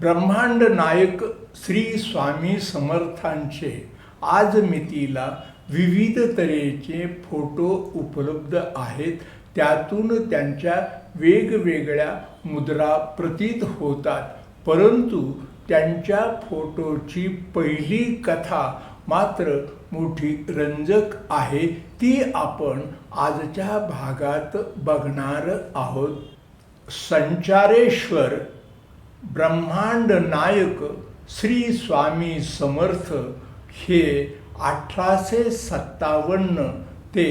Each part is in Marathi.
ब्रह्मांड नायक श्री स्वामी समर्थांचे आज मितीला विविध तऱ्हेचे फोटो उपलब्ध आहेत. त्यातून त्यांच्या वेगवेगळ्या मुद्रा प्रतीत होतात. परंतु त्यांच्या फोटोची पहिली कथा मात्र मोठी रंजक आहे. ती आपण आजच्या भागात बघणार आहोत. संचारेश्वर ब्रह्मांड नायक श्री स्वामी समर्थ हे अठराशे सत्तावन्न ते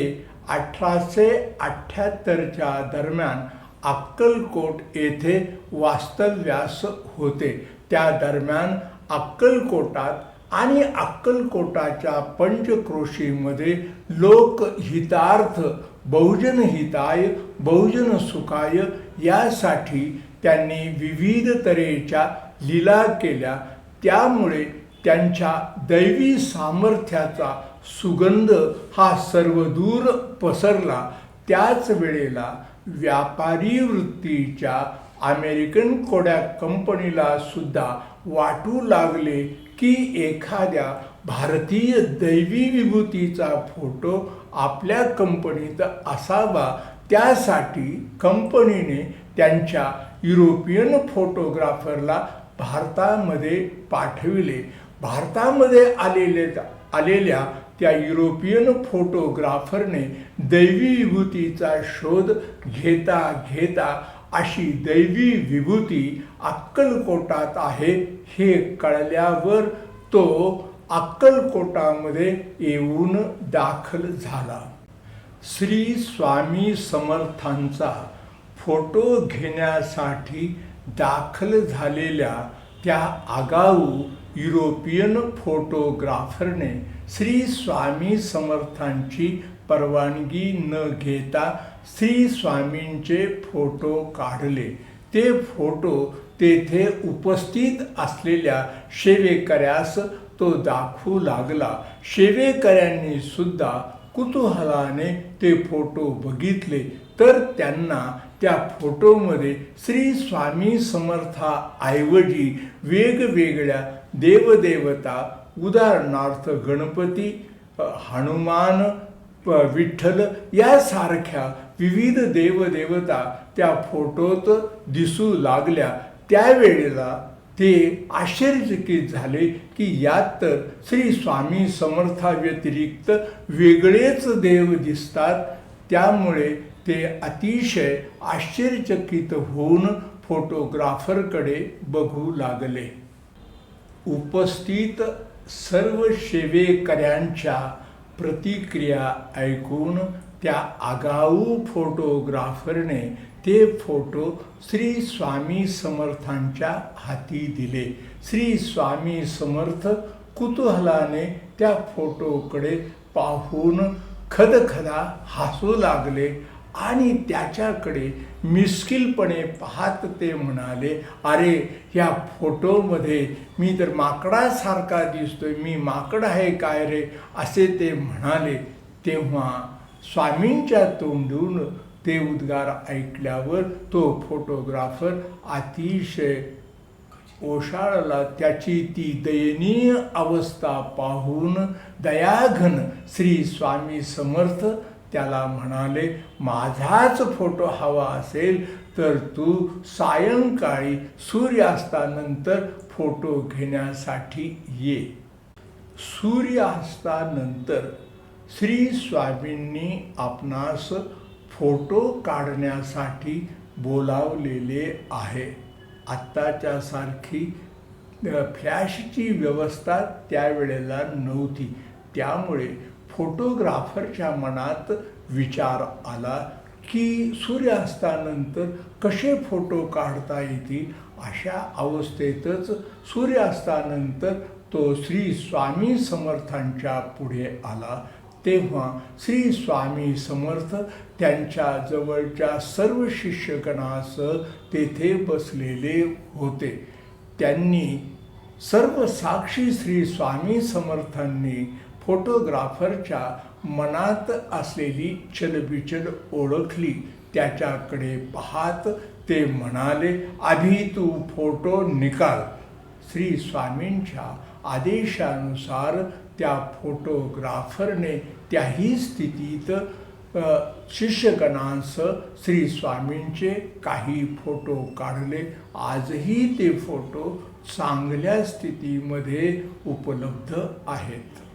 अठराशे अठ्ठ्याहत्तरच्या दरम्यान अक्कलकोट येथे वास्तव्यास होते. त्या दरम्यान अक्कलकोटात आणि अक्कलकोटाच्या पंचक्रोशीमध्ये लोकहितार्थ बहुजन हिताय बहुजन सुखाय यासाठी त्यांनी विविध तऱ्हेच्या लीला केल्या. त्यामुळे त्यांच्या दैवी सामर्थ्याचा सुगंध हा सर्वदूर पसरला. त्याच वेळेला व्यापारी वृत्तीच्या अमेरिकन कोड्या कंपनीला सुद्धा वाटू लागले की एखाद्या भारतीय दैवी विभूतीचा फोटो आपल्या कंपनीत असावा. त्यासाठी कंपनीने त्यांच्या युरोपियन फोटोग्राफरला भारतामध्ये पाठविले. भारतामध्ये आलेले आलेल्या त्या युरोपियन फोटोग्राफरने दैवी विभूतीचा शोध घेता घेता अशी दैवी विभूती अक्कलकोटात आहे हे कळल्यावर तो अक्कलकोटामध्ये येऊन दाखल झाला. श्री स्वामी समर्थांचा फोटो घेण्यासाठी दाखल झालेल्या त्या आगाऊ युरोपियन फोटोग्राफरने श्री स्वामी समर्थांची परवानगी न घेता श्री स्वामींचे फोटो काढले. ते फोटो तेथे उपस्थित असलेल्या शेवेकऱ्यास तो दाखवू लागला. शेवेकऱ्यांनी सुद्धा कुतूहलाने ते फोटो बघितले. तर त्यांना त्या फोटोमध्ये श्री स्वामी समर्थाऐवजी वेगवेगळ्या देवदेवता उदाहरणार्थ गणपती हनुमान विठ्ठल यासारख्या विविध देवदेवता त्या फोटोत दिसू लागल्या. त्यावेळेला ते आश्चर्यचकित झाले की यात तर श्री स्वामी समर्थाव्यतिरिक्त वेगळेच देव दिसतात. त्यामुळे ते अतिशय आश्चर्यचकित होऊन फोटोग्राफरकडे बघू लागले. उपस्थित सर्व सेवेकऱ्यांच्या प्रतिक्रिया ऐकून त्या आगाऊ फोटोग्राफरने ते फोटो श्री स्वामी समर्थांच्या हाती दिले. श्री स्वामी समर्थ कुतूहलाने त्या फोटोकडे पाहून खदखदा हसू लागले आणि त्याच्याकडे मिस्किलपणे पाहत ते म्हणाले अरे ह्या फोटोमध्ये मी तर माकडासारखा दिसतोय. मी माकड आहे काय रे? असे ते म्हणाले. तेव्हा स्वामींच्या तोंडून ते उद्गार ऐकल्यावर तो फोटोग्राफर अतिशय ओशाळला त्याची ती दयनीय अवस्था पाहून दयाघन श्री स्वामी समर्थ त्याला म्हणाले माझाच फोटो हवा असेल तर तू सायंकाळी सूर्यास्तानंतर फोटो घेण्यासाठी ये. सूर्यास्तानंतर श्री स्वामींनी आपणास फोटो काढण्यासाठी बोलावलेले आहे. आत्ताच्या सारखी फ्लॅशची व्यवस्था त्यावेळेला नव्हती. त्यामुळे फोटोग्राफरच्या मनात विचार आला की सूर्यास्तानंतर कसे फोटो काढता येतील अशा अवस्थेतच सूर्यास्तानंतर तो श्री स्वामी समर्थांच्या पुढे आला. तेव्हा श्री स्वामी समर्थ त्यांच्या जवळच्या सर्व शिष्यगणासह तेथे बसलेले होते. त्यांनी सर्व साक्षी श्री स्वामी समर्थांनी फोटोग्राफरच्या मनात असलेली चलबिचल ओळखली. त्याच्याकडे पाहत ते म्हणाले आधी तू फोटो निकाल. श्री स्वामींच्या आदेशानुसार त्या फोटोग्राफरने त्याही स्थितीत शिष्यगणांस श्री स्वामींचे काही फोटो काढले. आजही ते फोटो चांगल्या स्थितीमध्ये उपलब्ध आहेत.